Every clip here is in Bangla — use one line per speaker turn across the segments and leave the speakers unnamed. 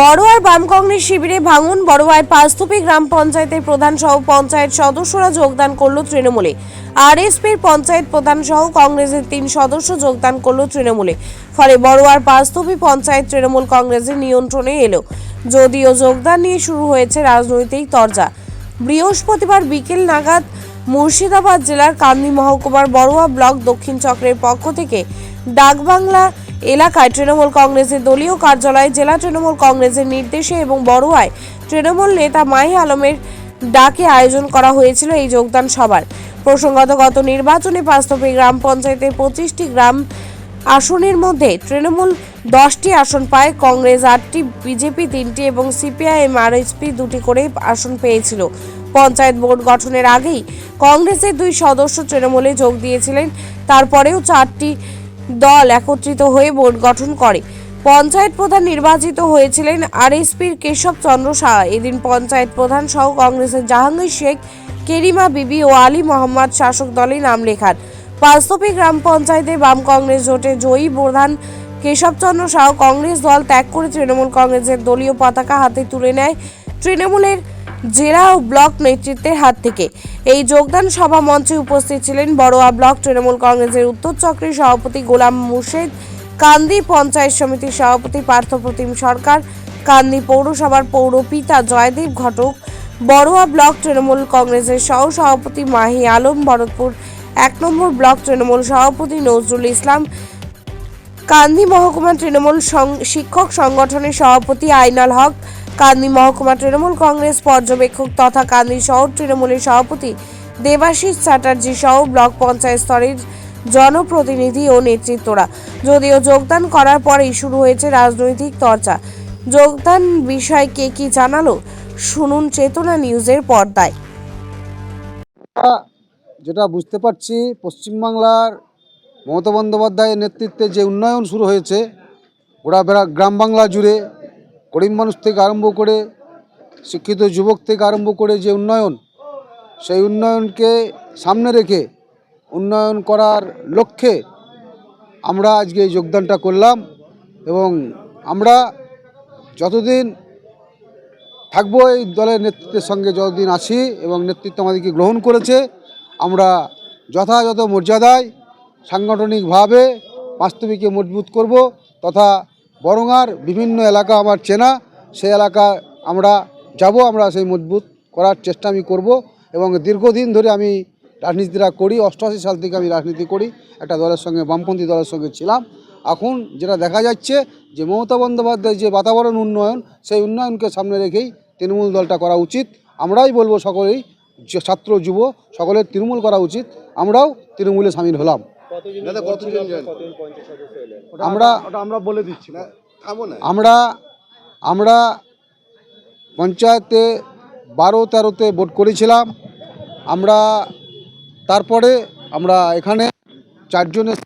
বড়োয়ার বাম কংগ্রেস শিবিরে ভাঙন, বড়োয়ায় পাঁচথুপি গ্রাম পঞ্চায়েতের প্রধান সহ পঞ্চায়েত সদস্যরা যোগদান করল তৃণমূলে। আরএসপির পঞ্চায়েত প্রধান সহ কংগ্রেসের তিন সদস্য যোগদান করল তৃণমূলে। ফলে বড়োয়ার পাঁচথুপি পঞ্চায়েত তৃণমূল কংগ্রেসের নিয়ন্ত্রণে এলো। যদিও যোগদান নিয়ে শুরু হয়েছে রাজনৈতিক তরজা। বৃহস্পতিবার বিকেল নাগাদ মুর্শিদাবাদ জেলার কান্দি মহকুমার বড়ুয়া ব্লক দক্ষিণ চক্রের পক্ষ থেকে ডাকবাংলা এলাকায় তৃণমূল কংগ্রেসের দলীয় কার্যালয়ে জেলা তৃণমূল কংগ্রেসের নির্দেশে এবং বড়ুয়ায় তৃণমূল নেতা মাহি আলমের ডাকে আয়োজন করা হয়েছিল এই যোগদান সভার প্রসঙ্গত, গত নির্বাচনে পাঁচতপি গ্রাম পঞ্চায়েতের পঁচিশটি গ্রাম আসনের মধ্যে তৃণমূল দশটি আসন পায়, কংগ্রেস আটটি, বিজেপি তিনটি এবং সিপিআইএম আরএসপি দুটি করে আসন পেয়েছিল। পঞ্চায়েত বোর্ড গঠনের আগেই কংগ্রেসের দুই সদস্য তৃণমূলে যোগ দিয়েছিলেন, তারপরেও চারটি দল একত্রিত হয়ে বোর্ড গঠন করে। পঞ্চায়েত প্রধান নির্বাচিত হয়েছিলেন আরএসপির কেশব চন্দ্র সাহা। এদিন পঞ্চায়েত প্রধান সহ কংগ্রেসের জাহাঙ্গীর শেখ, কেরিমা বিবি ও আলী মোহাম্মদ শাসক দলে নাম লেখান পাঁচতপি গ্রাম পঞ্চায়েতে বাম কংগ্রেস জোটে জয়ী প্রধান কেশবচন্দ্র সাহ কংগ্রেস দল ত্যাগ করে তৃণমূল কংগ্রেসের দলীয় পতাকা হাতে তুলে নেয় তৃণমূলের জেলা ও ব্লক নেতৃত্বের হাত থেকে। এই যোগদান সভা মঞ্চে উপস্থিত ছিলেন বড়োয়া ব্লক তৃণমূল কংগ্রেসের উত্তর চক্রের সভাপতি গোলাম মুর্শেদ, কান্দি পঞ্চায়েত সমিতির সভাপতি পার্থপ্রতিম সরকার, কান্দি পৌরসভার পৌরপিতা জয়দেব ঘটক, বড়ুয়া ব্লক তৃণমূল কংগ্রেসের সহ সভাপতি মাহি আলম, ভরতপুর এক নম্বর ব্লক তৃণমূল সভাপতি নজরুল ইসলাম, কান্দি মহকুমা তৃণমূল শিক্ষক সংগঠনের সভাপতি আইনাল হক কান্দি মহকুমা তৃণমূল কংগ্রেস পর্যবেক্ষক তথা কান্দি শহর তৃণমূলের সভাপতি দেবাশিস চ্যাটার্জি সহ ব্লক পঞ্চায়েত স্তরের জনপ্রতিনিধি ও নেতৃত্বরা। যদিও যোগদান করার পরেই শুরু হয়েছে রাজনৈতিক চর্চা। যোগদান বিষয়ে কে কি জানালো, শুনুন চেতনা নিউজের পর্দায়।
যেটা বুঝতে পারছি, পশ্চিমবাংলার মমতা বন্দ্যোপাধ্যায়ের নেতৃত্বে যে উন্নয়ন শুরু হয়েছে গোড়া গ্রাম বাংলা জুড়ে গরিব মানুষ থেকে আরম্ভ করে শিক্ষিত যুবক থেকে আরম্ভ করে যে উন্নয়ন, সেই উন্নয়নকে সামনে রেখে উন্নয়ন করার লক্ষ্যে আমরা আজকে এই যোগদানটা করলাম এবং আমরা যতদিন থাকব এই দলের নেতৃত্বের সঙ্গে যতদিন আছি এবং নেতৃত্ব আমাদেরকে গ্রহণ করেছে, আমরা যথাযথ মর্যাদায় সাংগঠনিকভাবে বাস্তবিকে মজবুত করব তথা বরঙার বিভিন্ন এলাকা আমার চেনা সেই এলাকা আমরা যাব, আমরা সেই মজবুত করার চেষ্টা আমি করব এবং দীর্ঘদিন ধরে আমি রাজনীতিটা করি, অষ্টআশি সাল থেকে আমি রাজনীতি করি, একটা দলের সঙ্গে, বামপন্থী দলের সঙ্গে ছিলাম। এখন যেটা দেখা যাচ্ছে যে মমতা বন্দ্যোপাধ্যায়ের যে বাতাবরণ উন্নয়ন, সেই উন্নয়নকে সামনে রেখেই তৃণমূল দলটা করা উচিত। আমরাই বলব সকলেই ছাত্র, যুব, সকলের তৃণমূল করা উচিত। আমরাও তৃণমূলে সামিল হলাম। আমরা
আমরা বলে দিচ্ছি।
আমরা আমরা পঞ্চায়েতে বারো তেরোতে ভোট করেছিলাম। আমরা তারপরে আমরা এখানে চারজনের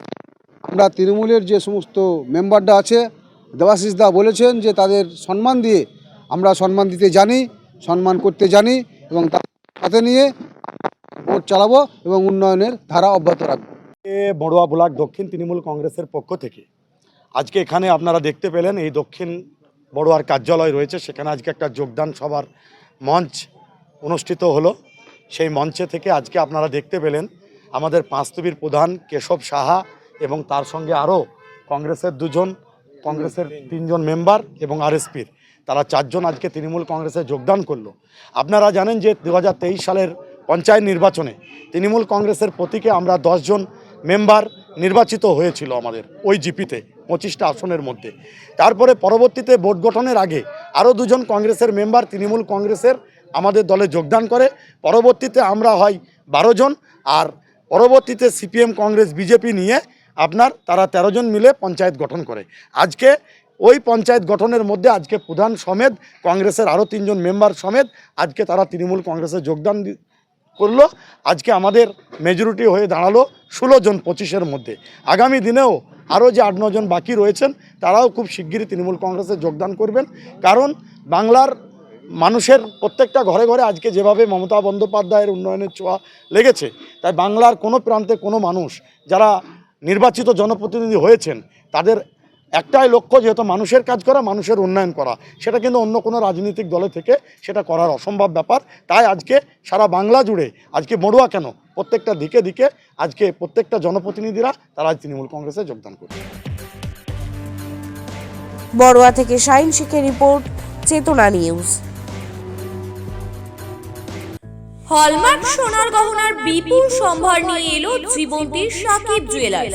আমরা তৃণমূলের যে সমস্ত মেম্বাররা আছে দেবাশিস দা বলেছেন যে তাদের সম্মান দিয়ে আমরা সম্মান দিতে জানি সম্মান করতে জানি এবং তার সাথে নিয়ে ভোট চালাবো এবং উন্নয়নের ধারা অব্যাহত রাখব।
বড়ুয়া ব্লক দক্ষিণ তৃণমূল কংগ্রেসের পক্ষ থেকে। আজকে এখানে আপনারা দেখতে পেলেন এই দক্ষিণ বড়ুয়ার কার্যালয় রয়েছে, সেখানে আজকে একটা যোগদান সভার মঞ্চ অনুষ্ঠিত হলো। সেই মঞ্চে থেকে আজকে আপনারা দেখতে পেলেন আমাদের পাঁচতবির প্রধান কেশব সাহা এবং তার সঙ্গে আরও কংগ্রেসের দুজন, কংগ্রেসের তিনজন মেম্বার এবং আরএসপির। তারা চারজন আজকে তৃণমূল কংগ্রেসে যোগদান করল। আপনারা জানেন যে দু হাজার তেইশ সালের পঞ্চায়েত নির্বাচনে তৃণমূল কংগ্রেসের প্রতীকে আমরা দশজন মেম্বার নির্বাচিত হয়েছিল আমাদের ওই জিপিতে, পঁচিশটা আসনের মধ্যে। তারপরে পরবর্তীতে বোর্ড গঠনের আগে আরও দুজন কংগ্রেসের মেম্বার তৃণমূল কংগ্রেসের আমাদের দলে যোগদান করে। পরবর্তীতে আমরা হয় বারো জন আর পরবর্তীতে সিপিএম, কংগ্রেস, বিজেপি নিয়ে আপনার তারা তেরো জন মিলে পঞ্চায়েত গঠন করে। আজকে ওই পঞ্চায়েত গঠনের মধ্যে আজকে প্রধান সমেত কংগ্রেসের আরও তিনজন মেম্বার সমেত আজকে তারা তৃণমূল কংগ্রেসে যোগদান করল। আজকে আমাদের মেজরিটি হয়ে দাঁড়াল ষোলো জন পঁচিশের মধ্যে। আগামী দিনেও আরও যে আট জন বাকি রয়েছেন, তারাও খুব শিগগিরই তৃণমূল কংগ্রেসে যোগদান করবেন। কারণ বাংলার মানুষের প্রত্যেকটা ঘরে ঘরে আজকে যেভাবে মমতা বন্দ্যোপাধ্যায়ের উন্নয়নের ছোঁয়া লেগেছে, তাই বাংলার কোনো প্রান্তে কোনো মানুষ যারা নির্বাচিত জনপ্রতিনিধি হয়েছেন, তাদের একটাই লক্ষ্য যেহেতু মানুষের কাজ করা মানুষের উন্নয়ন করা। সেটা কিন্তু অন্য কোনো রাজনৈতিক দলে থেকে সেটা করার অসম্ভব ব্যাপার। তাই আজকে সারা বাংলা জুড়ে আজকে মড়ুয়া কেন? প্রত্যেকটা দিকে দিকে আজকে প্রত্যেকটা জনপ্রতিনিধিরা তারা আজ তৃণমূল কংগ্রেসে যোগদান করছে।
বড়ুয়া থেকে শাহিন শেখের রিপোর্ট চেতনা নিউজ।
হলমার্ক সোনার গহনার বিপুল সম্ভার নিয়ে এলো জীবন্তীর সাকিব জুয়েলার্স